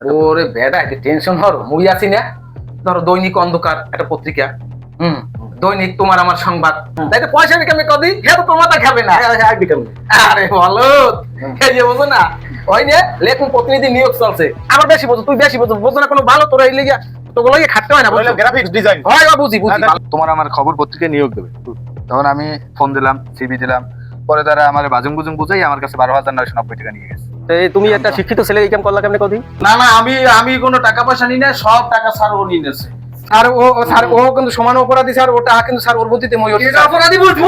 ওরে বেটা এটা টেনশন হরো মুই আছি না। ধরো দৈনিক অন্ধকার একটা পত্রিকা। হুম দৈনিক তোমার আমার সংবাদ। তাই তো পয়সা নিকামে কদি? হ্যাঁ তো তোমার তা খাবে না। আরে বলো এই যে বোঝো না ওই লেখুন প্রতিনিধি নিয়োগ চলছে। আমার বেশি বোঝো তুই বেশি বোঝো বোঝো না কোনো ভালো তোরা এই লেগে তোগুলো গিয়ে খাটতে হয় না বুঝছ? গ্রাফিক্স ডিজাইন হয় বা বুঝি বুঝি। তোমার আমার খবর পত্রিকায় নিয়োগ দেবে। তখন আমি ফোন দিলাম সিবি দিলাম পরে তারা আমার বাজুম বুজুম বুঝাই আমার কাছে বারো হাজার নয়শো নব্বই টাকা নিয়ে গেছে। তুমি একটা শিক্ষিত ছেলে এই কাম করলা কেমনে কদি না না আমি আমি কোনো টাকা পয়সা নিই না সব টাকা স্যার ও নিয়ে নেছে আর ও ও স্যার ও কিন্তু সমান অপরাধী স্যার ওটা কিন্তু স্যার ওর বুদ্ধিতে মই এটা অপরাধী বুঝব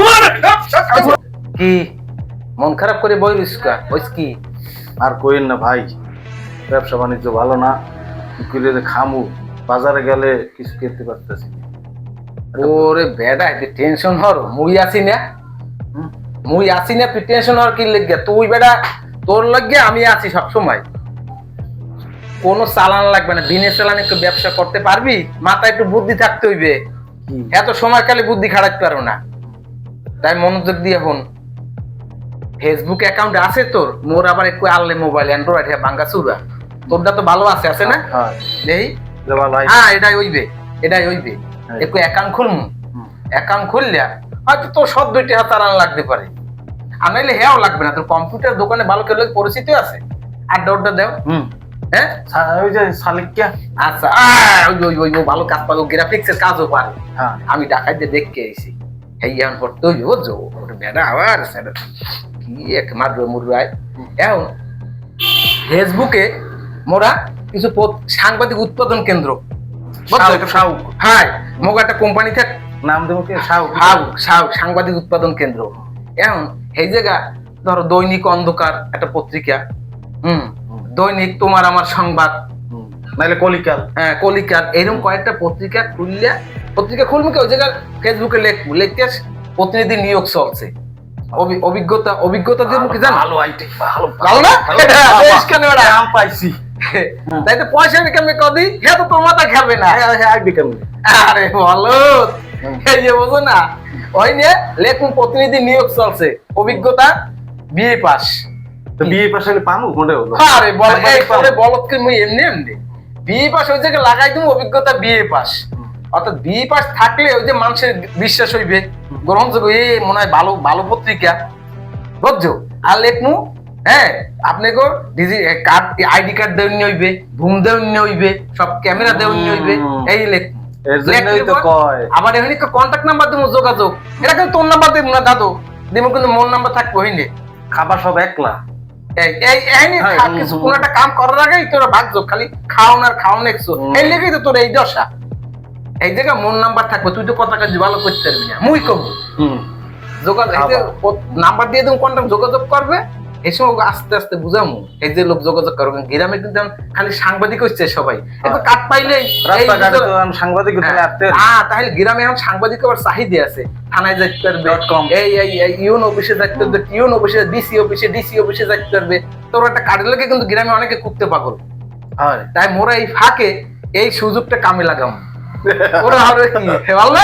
কি? মন খারাপ করে বই রুস্কা ওইস কি? আর কইেন না ভাই ব্যবসা বাণিজ্য ভালো না কি করে যে খামু বাজারে গেলে কিছু খেতে পারতেছি ওরে বেটা এটা টেনশন হর মুই আছি না। মুই আছি না টেনশন হর কি লেগে তুই বেটা তোর লাগে আমি আছি সব সময় কোনো চালান লাগবে না। দিনে চালান একটু ব্যবসা করতে পারবি? মাথায় একটু বুদ্ধি থাকতে হইবে। এত সময় কালে বুদ্ধি খাটাতে পারো না। তাই মনোযোগ দিয়ে হন। ফেসবুক অ্যাকাউন্ট আছে তোর? মোর আবার একটু আনলে মোবাইল অ্যান্ড্রয়েড হ্যাঁ ভাঙ্গা চুরা। তোরটা তো ভালো আছে আছে না? হ্যাঁ এই যে ভালো হয়। হ্যাঁ এটাই হইবে এটাই হইবে। হ্যাঁ। একটু অ্যাকাউন্ট খুলমু। অ্যাকাউন্ট খুললে হয়তো তোর সব দুইটা হাত আনান লাগতে পারে। আর নাইলে হ্যাঁ লাগবে না তোর কম্পিউটার দোকানে ভালো কেউ পরিচিত আছে। আড্ডা উড্ডা দেও। হুম। হ্যাঁ? ওই যে আচ্ছা ওই ওই ওই ভালো কাজ পাবো গ্রাফিক্সের কাজও পারে। হ্যাঁ। আমি ঢাকায় যে দেখকে এসেছি এই এখন করতে হইব বুঝছ? ওটা বেড়া আবার সেটা কি এক মাদ্র মুদ্রায় এখন ফেসবুকে মোরা কিছু সাংবাদিক উৎপাদন কেন্দ্র। শাউক। হ্যাঁ মোগো একটা কোম্পানি থাক। নাম দেবো কি? সাংবাদিক উৎপাদন কেন্দ্র। এখন এই জায়গা ধরো দৈনিক অন্ধকার একটা পত্রিকা হুম দৈনিক তোমার আমার সংবাদ। নাইলে কলিকাল। হ্যাঁ কলিকার এরকম কয়েকটা পত্রিকা খুললে পত্রিকা খুলবো কি ওই জায়গায় ফেসবুকে লেখবো লিখতে প্রতিনিধি নিয়োগ চলছে। অভিজ্ঞতা অভিজ্ঞতা দিয়ে কি জানো? ভালো আইটি ভালো ভালো না? বেশ কেন ওরা? নাম পাইছি। তাই তো পয়সা আমি কেমনে কদি? হ্যাঁ তো মাথা খাবে না। আইবি কেমন? আরে বলো এই যে বোঝো না লেখুন প্রতিনিধি নিয়োগ চলছে। অভিজ্ঞতা বিএ পাস। তো বিয়ে পাশে পামু কোনটা হলো। আরে বল এই পরে বলত কি মুই এমনি এমনি? বিএ পাস ওই জায়গায় লাগাই তুমি অভিজ্ঞতা বিএ পাস। অর্থাৎ বিএ পাস থাকলে ওই যে মানুষের বিশ্বাস হইবে। গ্রহণযোগ্য এই মনে হয় ভালো ভালো পত্রিকা। বুঝছ? আর লেখমু হ্যাঁ আপনাকে ডিজি কার্ড আইডি কার্ড দেওয়া হইবে ঘুম দেওয়া হইবে সব ক্যামেরা দেওয়া হইবে এই লেখমু। এর জন্যই তো কয়। আবার এখানে কন্ট্যাক্ট নাম্বার দেবো যোগাযোগ। এটা কিন্তু তোর নাম্বার দেবো না দাদু। দেবো কিন্তু মোর নাম্বার থাকব হইলে খাবার সব একলা হ্যাঁ। কোনো একটা কাম করার আগেই তোরা ভাগছো খালি খাওন আর খাওন একশো এই লেগেই তো তোর এই দশা। এই জায়গায় মোর নাম্বার থাকবে তুই তো কথা কাজ ভালো করতে পারবি না। মুই কব হুম। যোগাযোগ নাম্বার দিয়ে দেবো কন্ট্যাক্ট যোগাযোগ করবে? এই সময় আস্তে আস্তে বুঝামু। এই যে লোক যোগাযোগ করবে গ্রামে কিন্তু খালি সাংবাদিক হচ্ছে সবাই। ভিতর- তো আমি সাংবাদিক হ্যাঁ। তাহলে গ্রামে এখন সাংবাদিক আবার চাহিদা আছে। থানায় যাইতে পারবে। এই এই ইউন অফিসে যাইতে পারবে ইউন অফিসে ডিসি অফিসে ডিসি অফিসে যাইতে পারবে। তোর একটা কিন্তু গ্রামে অনেকে কুকতে পাগল। হয়। তাই মোরা এই ফাঁকে এই সুযোগটা কামে লাগাম। ওরা কি? ভালো ভালো না?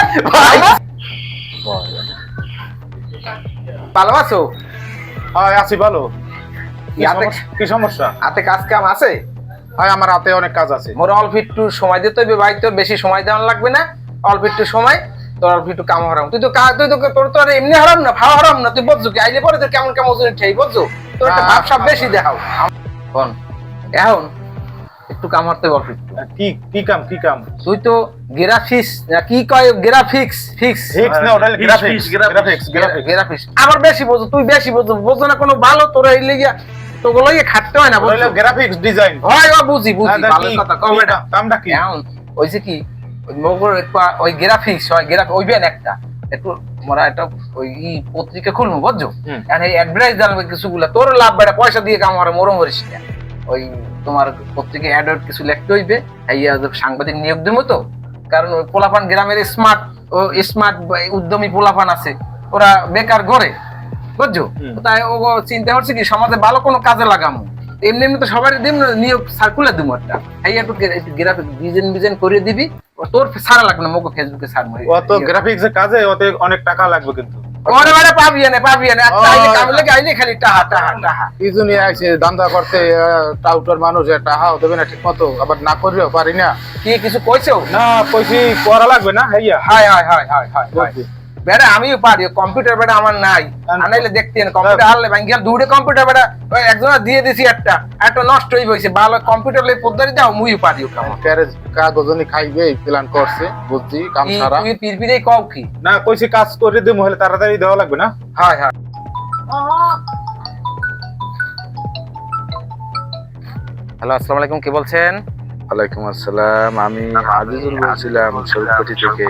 ভালো আছো? হয় আছি ভালো। কি সমস্যা- হাতে কাজ কাম আছে? হ্যাঁ আমার হাতে অনেক কাজ আছে। মোর অল্প একটু সময় দিতে হবে ভাই তোর বেশি সময় দেওয়া লাগবে না। অল্প একটু সময় তোর অল্প একটু কাম হারাম। তুই তো কাজ তুই তো তোর তো আর এমনি হারাম না ভাও হারাম না তুই বুঝছ কি? আইলে পরে তোর কেমন কেমন ওজন ঠেই বুঝছ তোর একটা ভাবসাব বেশি দেখাও। এখন একটু কাম হারতে অল্প কি কি কাম কি কাম? তুই তো গ্রাফিক্স কি কয় গ্রাফিক্স ফিক্স ফিক্স না ওটা গ্রাফিক্স গ্রাফিক্স গ্রাফিক্স আবার বেশি বোঝো তুই বেশি বোঝো বোঝো না কোনো ভালো তোর এই লেগে ইয়ে খাটতে হয় না গ্রাফিক্স ডিজাইন হয় ও বুঝি বুঝি ভালো কথা কও বেটা কামটা কি? এখন ওইছে কি ওই মগর একটু ওই গ্রাফিক্স হয় গ্রাফ ওই বেন একটা। একটু মোরা একটা ওই ই পত্রিকা খুলবো বুঝছ। এখন এই অ্যাডভার্টাইজ জানবে কিছুগুলা তোর লাভ বেড়া পয়সা দিয়ে কাম আর মরম করিস ওই তোমার পত্রিকা অ্যাড কিছু লিখতে হইবে। এই সাংবাদিক নিয়োগ দেবো তো। কারণ ওই পোলাপান গ্রামের স্মার্ট ও স্মার্ট উদ্যমী পোলাপান আছে। ওরা বেকার ঘরে বুঝছ? তাই ও চিন্তা করছে কি সমাজে ভালো কোনো কাজে লাগামো। এমনি এমনি তো সবারই না, নিয়োগ সার্কুলার দিব একটা। এই একটু গ্রাফিক ডিজাইন ডিজাইন করে দিবি। ও তোর সারা লাগবে না মোকে ফেসবুকে সার মারি অত গ্রাফিক্স কাজে ওতে অনেক টাকা লাগবে কিন্তু। ওরে বেটা পাবি না পাবি না। কামলে খালি টাহা টাহা টাহা। কি জন্য আইছে দান্দা করতে টাউটার মানুষ টাহা দেবে না ঠিক মতো আবার না করিও পারি না। কি কিছু কইছো? না কইছি করা লাগবে না হাই হাই হাই হাই হাই বেটা আমিও পারি কম্পিউটার বেটা আমার নাই। আনাইলে দেখতে কম্পিউটার আনলে ভাই গেল দুটো কম্পিউটার বেটা একজন দিয়ে দিছি একটা একটা নষ্ট হয়ে গেছে ভালো কম্পিউটার লই পদ্ধতি দাও মুই পারিও কাম ক্যারেজ কাগজনি খাইবে প্ল্যান করছে বুঝছি কাম সারা। তুই পিরপিরে কও কি? না কইছি কাজ করে দিমু হলে তাড়াতাড়ি দেওয়া লাগবে না? হাই হাই হ্যালো আসসালামু আলাইকুম কি বলছেন? ওয়ালাইকুম আসসালাম। আমি আজিজুল বলছিলাম শরীফপটি থেকে।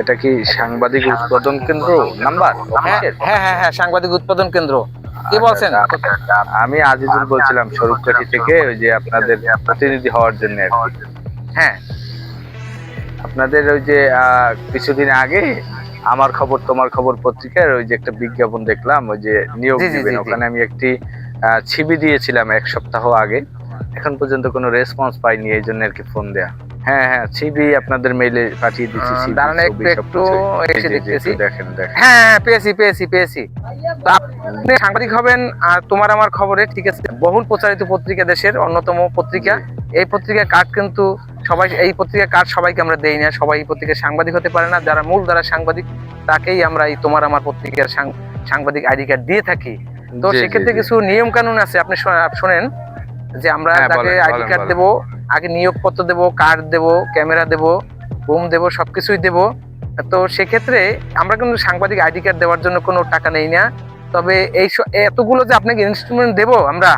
এটা কি সাংবাদিক উৎপাদন কেন্দ্র? নাম্বার? হ্যাঁ হ্যাঁ হ্যাঁ হ্যাঁ সাংবাদিক উৎপাদন কেন্দ্র। কি বলছেন? আচ্ছা, আমি আজিজুল বলছিলাম শরীফকাঠি থেকে ওই যে আপনাদের প্রতিনিধি হওয়ার জন্য হ্যাঁ। আপনাদের ওই যে আহ, কিছুদিন আগে আমার খবর তোমার খবর পত্রিকার ওই যে একটা বিজ্ঞাপন দেখলাম ওই যে নিয়োগ দিবেন। ওখানে আমি একটি আহ, ছিবি দিয়েছিলাম এক সপ্তাহ আগে। এখন পর্যন্ত কোনো রেসপন্স পাইনি এই জন্য আর কি ফোন দেয়া। হ্যাঁ হ্যাঁ ছিবি আপনাদের মেইলে পাঠিয়ে দিচ্ছি CV, দাঁড়ান একটু, একটু এসে দেখতেছি। দেখেন দেখেন। হ্যাঁ হ্যাঁ, পেয়েছি পেয়েছি পেয়েছি। আপনি সাংবাদিক হবেন আর তোমার আমার খবরে ঠিক আছে। বহুল প্রচারিত পত্রিকা দেশের অন্যতম পত্রিকা। এই পত্রিকার কার্ড কিন্তু সবাই এই পত্রিকার কার্ড সবাইকে আমরা দেই না। সবাই এই পত্রিকার সাংবাদিক হতে পারে না। যারা মূল যারা সাংবাদিক তাকেই আমরা এই তোমার আমার পত্রিকার সাংবাদিক আইডি কার্ড দিয়ে থাকি। তো সেক্ষেত্রে কিছু নিয়ম কানুন আছে। আপনি শোনা- শোনেন। যে আমরা হ্যাঁ, তাকে আইডি কার্ড দেবো আগে নিয়োগপত্র দেবো কার্ড দেবো ক্যামেরা দেবো বুম দেবো সবকিছুই দেবো। তো সেক্ষেত্রে আমরা কিন্তু সাংবাদিক আইডি কার্ড দেওয়ার জন্য কোনো টাকা নেই না। তবে এই এতগুলো যে আপনাকে ইনস্ট্রুমেন্ট দেবো আমরা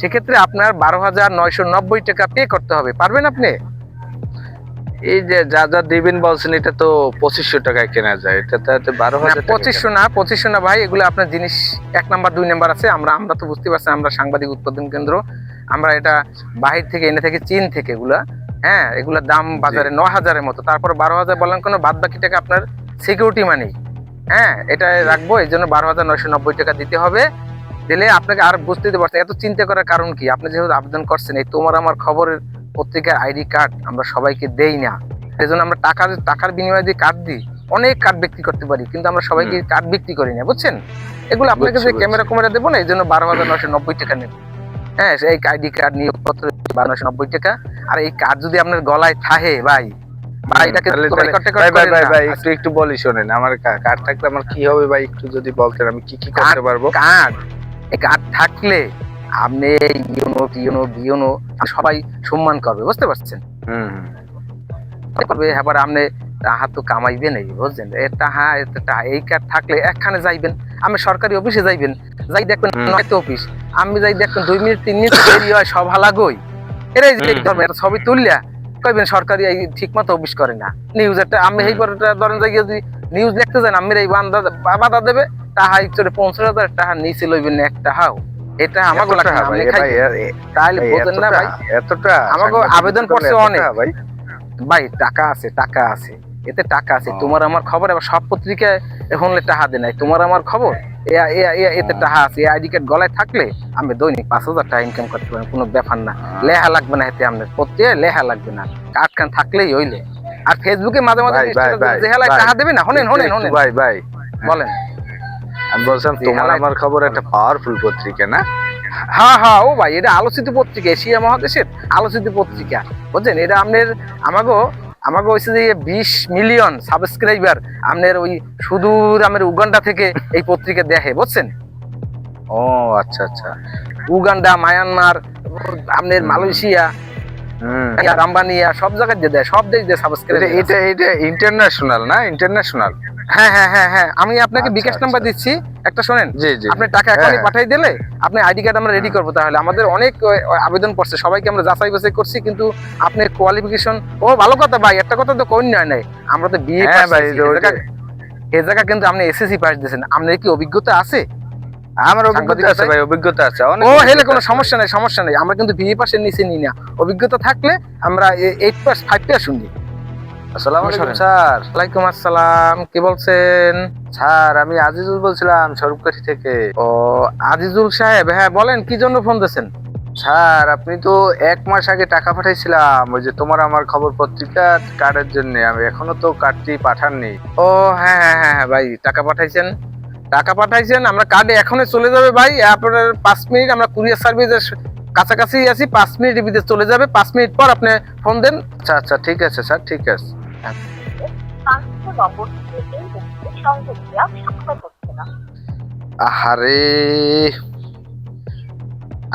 সেক্ষেত্রে আপনার বারো হাজার নয়শো নব্বই টাকা পে করতে হবে। পারবেন আপনি? এই যে যা যা দিবেন বলছেন এটা তো পঁচিশশো টাকায় কেনা যায়। এটা তো বারো হাজার পঁচিশশো না পঁচিশশো না ভাই এগুলো আপনার জিনিস এক নাম্বার দুই নাম্বার আছে। আমরা আমরা তো বুঝতে পারছি আমরা সাংবাদিক উৎপাদন কেন্দ্র। আমরা এটা বাহির থেকে এনে থাকি চীন থেকে এগুলা হ্যাঁ এগুলোর দাম বাজারে ন হাজারের মতো। তারপর বারো হাজার বললেন কোনো বাদ বাকি টাকা আপনার সিকিউরিটি মানি হ্যাঁ এটা রাখব এই জন্য বারো হাজার নয়শো নব্বই টাকা দিতে হবে। দিলে আপনাকে আর বুঝতে দিতে পারছেন এত চিন্তা করার কারণ কি? আপনি যেহেতু আবেদন করছেন এই তোমার আমার খবরের পত্রিকার আইডি কার্ড আমরা সবাইকে দেই না। এই জন্য আমরা টাকার টাকার বিনিময়ে দিয়ে কার্ড দিই অনেক কার্ড বিক্রি করতে পারি কিন্তু আমরা সবাইকে কার্ড বিক্রি করি না বুঝছেন? এগুলো আপনাকে যে ক্যামেরা ক্যামেরা দেবো না এই জন্য বারো হাজার নশো নব্বই টাকা নেব। হ্যাঁ এই আইডি কার্ড নিয়োগপত্র বারো নশো নব্বই টাকা। আর এই কার্ড যদি আপনার গলায় থাহে ভাই ভাই এটাকে তাহলে- তো তাহলে- record টেকর্ড ভাই, ভাই, ভাই, ভাই, একটু একটু বলি শোনেন আমার কার্ড থাকলে আমার কি হবে ভাই? একটু যদি বলতেন আমি কি কি করতে পারব? কার্ড এই কার্ড থাকলে আপনি ইউনো টিউনো বিউনো সবাই সম্মান করবে বুঝতে পারছেন? হুম। করবে আপনি টাহা তো কামাইবে নাই বুঝছেন এ এ টাহা এই কার্ড থাকলে একখানে যাইবেন। আমি সরকারি অফিসে যাইবেন যাই দেখবেন। নয়তো অফিস। আমি যাই দেখবেন দুই মিনিট তিন মিনিট দেরি হয় সব হালাগই। এরাই যে। ধরবেন এটা ছবি তুললিয়া কইবেন সরকারি এই ঠিক মতো অফিস করে না। নিউজ একটা আমি এই পরে ধরেন যাই যদি নিউজ লিখতে যান আমি এই বান্দা বাধা দেবে তাহা চলে পঞ্চাশ হাজার টাকা নিচে লইবেন না একটা হাও। এটা আমাকে টাকা ভাই, আপনি এ ভাই, খাইবেন। এ- এ- তাহলে ভাই, না এতটা- ভাই। এতটা আমাকে আবেদন করলে করছে অনেক। ভাই। ভাই টাকা আছে টাকা আছে। এতে টাকা আছে। তোমার আমার খবর এবার সব পত্রিকায় এখন টাকা দেয় নাই। তোমার আমার খবর? এতে। টাকা আছে। আইডি কার্ড গলায় থাকলে আমি দৈনিক পাঁচ হাজার টাকা ইনকাম করতে পারেন কোনো ব্যাপার না। লেহা লাগবে না এতে আপনার পত্রিকায় লেহা লাগবে না। কার্ড খান থাকলেই হইলে। আর ফেসবুকে মাঝে মাঝে ভাই, ভাই, ভাই, যে হেলায় ভাই। টাকা দেবে না? হনেন হনেন হনেন ভাই ভাই। বলেন। আমি বলছিলাম তোমার আমার খবর একটা পাওয়ারফুল পত্রিকা না? হ্যাঁ হ্যাঁ ও ভাই এটা আলোচিত পত্রিকা এশিয়া মহাদেশের আলোচিত পত্রিকা। বুঝছেন? এটা আপনার আমাগো আমাকে হয়েছে যে বিশ মিলিয়ন সাবস্ক্রাইবার আপনার ওই সুদূর আমার উগান্ডা থেকে এই পত্রিকা দেখে, বুঝছেন? ও আচ্ছা আচ্ছা। উগান্ডা, মায়ানমার, আপনার মালয়েশিয়া হুম রাম্বানিয়া সব জায়গায় দিয়ে দেয় সব দেশ দিয়ে সাবস্ক্রাইব এটা এটা ইন্টারন্যাশনাল না? ইন্টারন্যাশনাল হ্যাঁ হ্যাঁ হ্যাঁ হ্যাঁ। আমি আপনাকে আচ্ছা, বিকাশ আচ্ছা। নাম্বার দিচ্ছি। একটা শোনেন জি জি। আপনি টাকা এখনই হ্যাঁ। পাঠাই দিলে আপনি আইডি কার্ড আমরা রেডি করব তাহলে। আমাদের অনেক আবেদন পড়ছে। সবাইকে আমরা যাচাই বাছাই করছি কিন্তু আপনার কোয়ালিফিকেশন ও ভালো কথা ভাই একটা কথা তো কোন নয় নাই। আমরা তো বিয়ে হ্যাঁ ভাই, এই জায়গা কিন্তু আপনি এসএসসি পাস দিয়েছেন। আপনার কি অভিজ্ঞতা আছে? আমার অভিজ্ঞতা আছে ভাই অভিজ্ঞতা আছে ও হেলে কোনো সমস্যা নেই সমস্যা নেই। আমরা কিন্তু বিএ পাসের নিচে নিই না। অভিজ্ঞতা থাকলে আমরা এইট পাস ফাইভ পাস শুনি। আসসালামু আলাইকুম স্যার। ওয়ালাইকুম আসসালাম কি বলছেন? স্যার আমি আজিজুল বলছিলাম স্বরূপকাঠি থেকে। ও আজিজুল সাহেব হ্যাঁ বলেন কি জন্য ফোন দিয়েছেন? স্যার আপনি তো এক মাস আগে টাকা পাঠাইছিলাম ওই যে তোমার আমার খবর পত্রিকা কার্ডের জন্য। আমি এখনও তো কার্ডটি পাঠাননি। ও হ্যাঁ হ্যাঁ হ্যাঁ হ্যাঁ ভাই টাকা পাঠাইছেন? টাকা পাঠাইছেন, আমরা কার্ডে এখনই চলে যাবে ভাই। আপনার পাঁচ মিনিট আমরা কুরিয়ার সার্ভিসের কাছাকাছি আছি, পাঁচ মিনিটের ভিতরে চলে যাবে। পাঁচ মিনিট পর আপনি ফোন দেন। আচ্ছা আচ্ছা ঠিক আছে স্যার ঠিক আছে। না আহারে,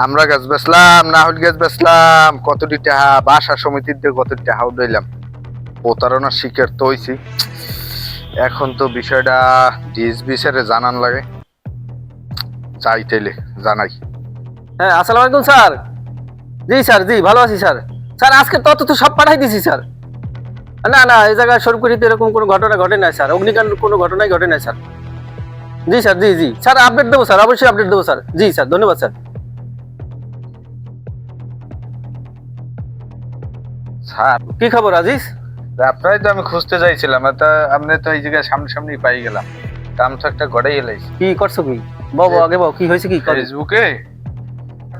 আমরা গাছ বেচলাম নাহল গাছ বেচলাম। কতটি টাকা বাসা সমিতির দিয়ে কত টাকা উঠাইলাম। প্রতারণার শিকার তো হইছি। এখন তো বিষয়টা ডিএসবি স্যারে জানান লাগে। চাইতেলে জানাই। হ্যাঁ আসসালামু আলাইকুম স্যার। জি স্যার জি ভালো আছি স্যার। স্যার আজকে তত তো সব পাঠাই দিছি স্যার। না না এই জায়গায় স্বরূপকুঠিতে এরকম কোনো ঘটনা ঘটে নাই স্যার। অগ্নিকাণ্ড কোনো ঘটনাই ঘটে নাই স্যার। জি স্যার জি জি। স্যার আপডেট দেবো স্যার অবশ্যই আপডেট দেবো স্যার। জি স্যার ধন্যবাদ স্যার। স্যার। কি খবর আজিজ? আপনারাই তো আমি খুঁজতে চাইছিলাম তা আপনি তো এই জায়গায় সামনাসামনি পাই গেলাম। দাম তো একটা গড়াই এলাইছি। কি করছ কি? বাবু আগে বাবু কি হয়েছে কি? ফেসবুকে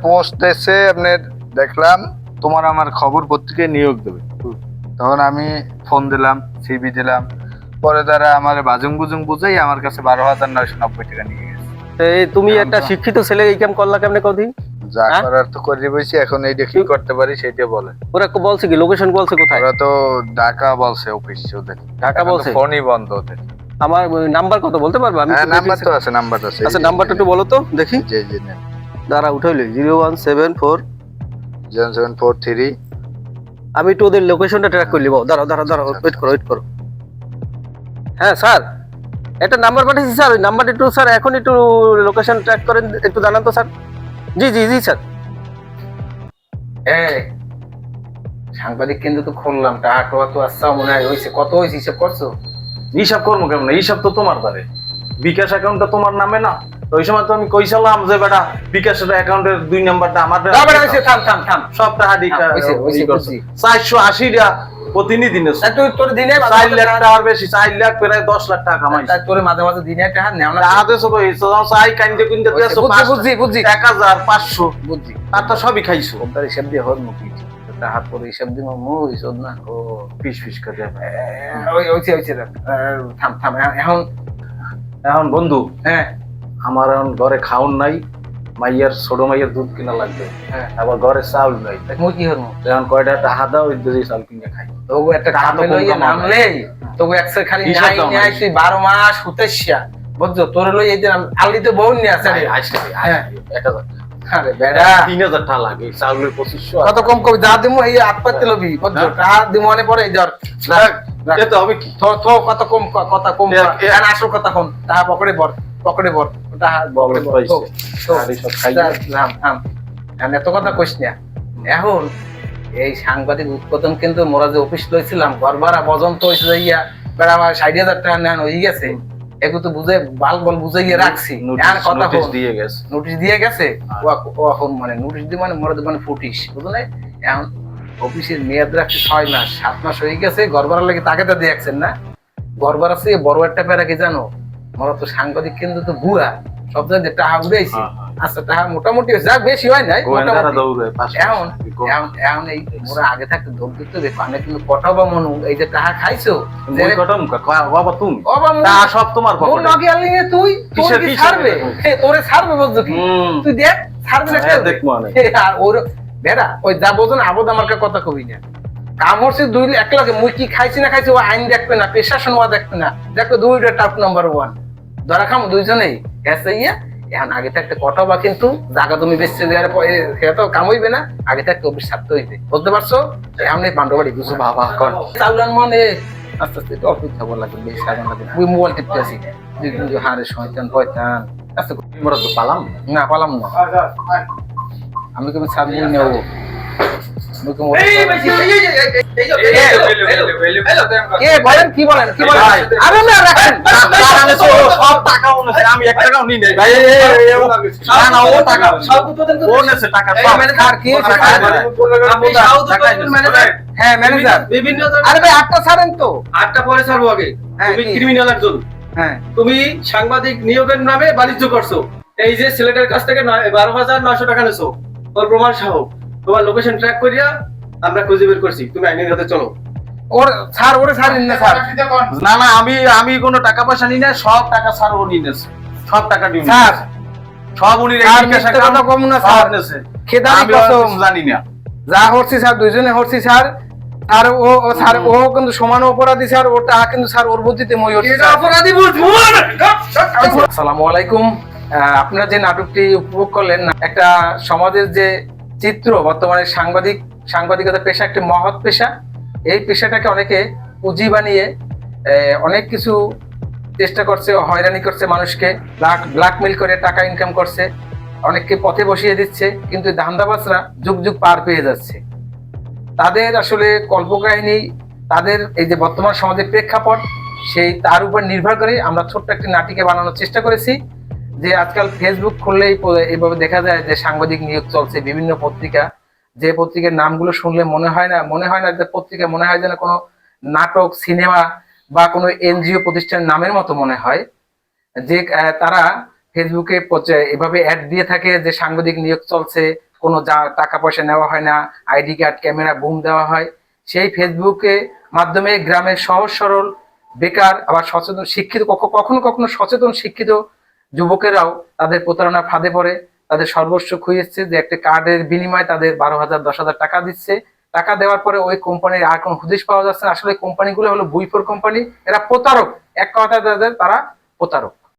পোস্ট এসে আপনার দেখলাম তোমার আমার খবর পত্রিকায় নিয়োগ দেবে। তখন আমি ফোন দিলাম সিবি দিলাম। পরে তারা আমার বাজুং বুজুং বুঝেই আমার কাছে বারো হাজার নয়শো নব্বই টাকা নিয়ে গেছে। এই তুমি একটা শিক্ষিত ছেলে এই কাম করলা কেমনে কদিন? যা হ্যাঁ? করার তো করে বসি এখন এইটা কি করতে পারি সেটা বলে। ওরা বলছে কি লোকেশন বলছে কোথায়? ওরা তো ঢাকা বলছে অফিস ওদের। ঢাকা বলছে? ফোনই বন্ধ ওদের। আমার নাম্বার কত বলতে পারবে? আমি হ্যাঁ নাম্বার তো আছে নাম্বার আছে। আচ্ছা নাম্বারটা একটু বলো তো দেখি। জি জি দাঁড়া উঠাইলে zero one seven four zero seven four three আমি একটু ওদের লোকেশনটা ট্র্যাক করে নিবো। দাঁড়াও দাঁড়াও দাঁড়াও ওয়েট করো ওয়েট করো। হ্যাঁ স্যার একটা নাম্বার পাঠিয়েছি স্যার। ওই নাম্বারটা একটু স্যার এখন একটু লোকেশন ট্র্যাক করেন একটু জানান তো স্যার। জি জি জি স্যার। এই সাংবাদিক কেন্দ্র তো খুললাম টাকা টোয়া তো আসছে মনে হয় হয়েছে কত হয়েছে হিসাব করছ? হিসাব করব কেমন? হিসাব তো তোমার দ্বারে বিকাশ অ্যাকাউন্টটা তোমার নামে না। ওই সময় তো আমি কইসালাম যে বেটা বিকাশের অ্যাকাউন্টের দুই নাম্বারটা আমার থাম থাম থাম। সব টাকা দিকা। চারশো আশিটা প্রতিনিধি তা তুই তোর দিনে চার লাখ টাকার বেশি চার লাখ প্রায় দশ লাখ টাকা কামাই তা তোর মাঝে মাঝে দিনে হাত নেও না টাকাতে সব হয়েছে চাই কাইন্দে কুইন্দে বুঝছি, বুঝছি, বুঝছি, বুঝছি। এক হাজার পাঁচশো। বুঝছি। আর তো সবই খাইছো। ওটার হিসাব দিয়ে মুখি তা হাত পরে হিসাব দিব মু হিসাব না। ও পিস পিস করে ওই ওইছে ওইছে থাম থাম এখন- এখন এখন বন্ধু হ্যাঁ। আমার এখন ঘরে খাওন নাই। মাইয়ার ছোট মাইয়ার দুধ কিনা লাগবে। হ্যাঁ। আবার ঘরে চাউল নাই। মুই কি হরমু এখন কয়টা? টাকা দাও ওই দুধে চাউল কিনে খাই। তবু একটা টাকা তো কামে লইয়া নামলে তবু একসের খালি নাই নাই। তুই মাস হুতেছিয়া বুঝছ? তোর লই এই দিন আলি তো রে। হ্যাঁ। এক হাজার আরে বেড়া। তিন হাজার টাকা লাগে চাউলের পঁচিশশো কত কম কবি যা দিমু এই হাত লবি বুঝছ? টাকা দিমু পড়ে এই ধর। রাখ, রাখ। এ তো হবে কি? তো তো কম কথা কম আসল কথা কম। তাহা পকেটে বর পকেটে বর তাহা বগলে পকেটে বর। পাইছে। তো- তো- শাড়ি সব খাইয়ে। যা, থাম, থাম। এখন এত কথা কইস না। এখন এই সাংবাদিক উৎপাদন কিন্তু মোরা যে অফিস লইছিলাম ঘর ভাড়া হয়েছে যাইয়া বেড়া আমার ষাট হাজার টাকা নেন হয়ে গেছে। এগুলো তো বুঝে বাল বল রাখছি। নোটিশ কথা দিয়ে গেছে। নোটিশ দিয়ে গেছে? ও এখন মানে নোটিশ দিয়ে মানে মোরা মানে ফুটিস বুঝলে? এখন অফিসের মেয়াদ রাখছে ছয় মাস সাত মাস হয়ে গেছে ভাড়া লাগে তাকে তো দিয়েছেন না। ভাড়া চেয়ে বড় একটা প্যারা কি জানো? মোরা তো সাংবাদিক কিন্তু তো বুয়া সব জায়গায় টাকা উড়াইছি। হ্যাঁ, হ্যাঁ। আচ্ছা মোটামুটি যাক বেশি হয় নাই এখন এখন এই মোরা আগে থাকতে দৌড় দিতে হবে কিন্তু কটাও বা মনু। এই যে খাইছো যে- বাবা তুমি। সব তোমার পকেটে। তুই তোর কি ছাড়বে? তোরে ছাড়বে বুঝছ কি? তুই দেখ ছাড়বে না হ্যাঁ, আমি। হে, আর ওর বেড়া ওই যা বোঝো না আবদ আমার কথা কবি না। কাম হচ্ছে দুই এক লাগে মুই কি খাইছি না খাইছি ও আইন দেখবে না প্রশাসন ও দেখবে না। দেখবে দুইটা টাপ নাম্বার ওয়ান ধরা খাম দুইজনেই। এসে ইয়া এখন আগে থাকতে কটা বা কিন্তু জায়গা তুমি বেচতে দেওয়ার সেটা তো কাম হইবে না। আগে থাকতে অফিস ছাড়তে হইবে। বুঝতে পারছ? এই পাণ্ডবাড়ি বুঝো বাবা কর। চাউলান মনে আস্তে আস্তে একটু লাগবে বেশ লাগবে। ওই মোবাইল টিপতে আসি। দুই দিন হারে শয়তান পয়তান। আস্তে। তো পালাম? না পালাম না। আমি তুমি ছাড়বো নেব। আমি কি কে বলেন কি বলেন কি বলেন আরে না রাখেন সব টাকা আমি এক টাকাও নাই ভাই না না ও টাকা ও নেছে টাকা এই সব। কি টাকা আপনি টাকা টাকা ম্যানেজার? হ্যাঁ ম্যানেজার বিভিন্ন আরে ভাই আটটা ছাড়েন তো আটটা পরে ছাড়বো আগে হ্যাঁ, তুমি ক্রিমিনাল একজন হ্যাঁ তুমি সাংবাদিক নিয়োগের নামে বাণিজ্য করছ এই যে ছেলেটার কাছ থেকে নয়- বারো হাজার নয়শো টাকা নেছো ওর প্রমাণ সহ তোমার লোকেশন ট্র্যাক করিয়া আমরা খুঁজে বের করছি। তুমি আইনের হাতে চলো। ওর ছাড় ওরে না স্যার। না না আমি আমি কোনো টাকা পয়সা নিই না সব টাকা স্যার ও নিয়ে সব টাকা স্যার সব উনি কথা কম না, স্যার। খেদারি কসম। জানি না। যা হচ্ছি স্যার দুইজনে হচ্ছি স্যার। আর ও ও স্যার ও কিন্তু সমান অপরাধী স্যার। ওটা কিন্তু স্যার ওর বুদ্ধিতে মই অপরাধী আসসালামু আলাইকুম। আপনারা যে নাটকটি উপভোগ করলেন একটা সমাজের যে চিত্র, বর্তমানে সাংবাদিক সাংবাদিকতা পেশা একটি মহৎ পেশা। এই পেশাটাকে অনেকে পুঁজি বানিয়ে অনেক কিছু চেষ্টা করছে হয়রানি করছে মানুষকে ব্ল্যাক ব্ল্যাকমেল করে টাকা ইনকাম করছে, অনেককে পথে বসিয়ে দিচ্ছে, কিন্তু ধান্দাবাজরা যুগ যুগ পার পেয়ে যাচ্ছে। তাদের আসলে কল্পকাহিনী তাদের এই যে বর্তমান সমাজের প্রেক্ষাপট, সেই তার উপর নির্ভর করে আমরা ছোট্ট একটি নাটিকে বানানোর চেষ্টা করেছি। যে আজকাল ফেসবুক খুললেই এইভাবে দেখা যায় যে সাংবাদিক নিয়োগ চলছে, বিভিন্ন পত্রিকা। যে পত্রিকার নামগুলো শুনলে মনে হয় না, মনে হয় না যে পত্রিকা, মনে হয় যেন কোনো নাটক, সিনেমা বা কোনো এনজিও প্রতিষ্ঠানের নামের মতো মনে হয়। যে তারা ফেসবুকে এভাবে অ্যাড দিয়ে থাকে যে সাংবাদিক নিয়োগ চলছে, কোনো যা টাকা পয়সা নেওয়া হয় না, আইডি কার্ড, ক্যামেরা, বুম দেওয়া হয়। সেই ফেসবুকে মাধ্যমে গ্রামের সহজ, সরল, বেকার, আবার সচেতন, শিক্ষিত কখনো কখনো সচেতন, শিক্ষিত যুবকেরাও তাদের প্রতারণা ফাঁদে পড়ে। তাদের সর্বস্ব খুঁজেছে যে একটা কার্ডের বিনিময়ে তাদের বারো হাজার, দশ হাজার টাকা দিচ্ছে। টাকা দেওয়ার পরে ওই কোম্পানির আর কোনো হুদিশ পাওয়া যাচ্ছে না। আসলে কোম্পানিগুলো হলো বুইফোর কোম্পানি। এরা প্রতারক। এক কথা তাদের, তারা প্রতারক।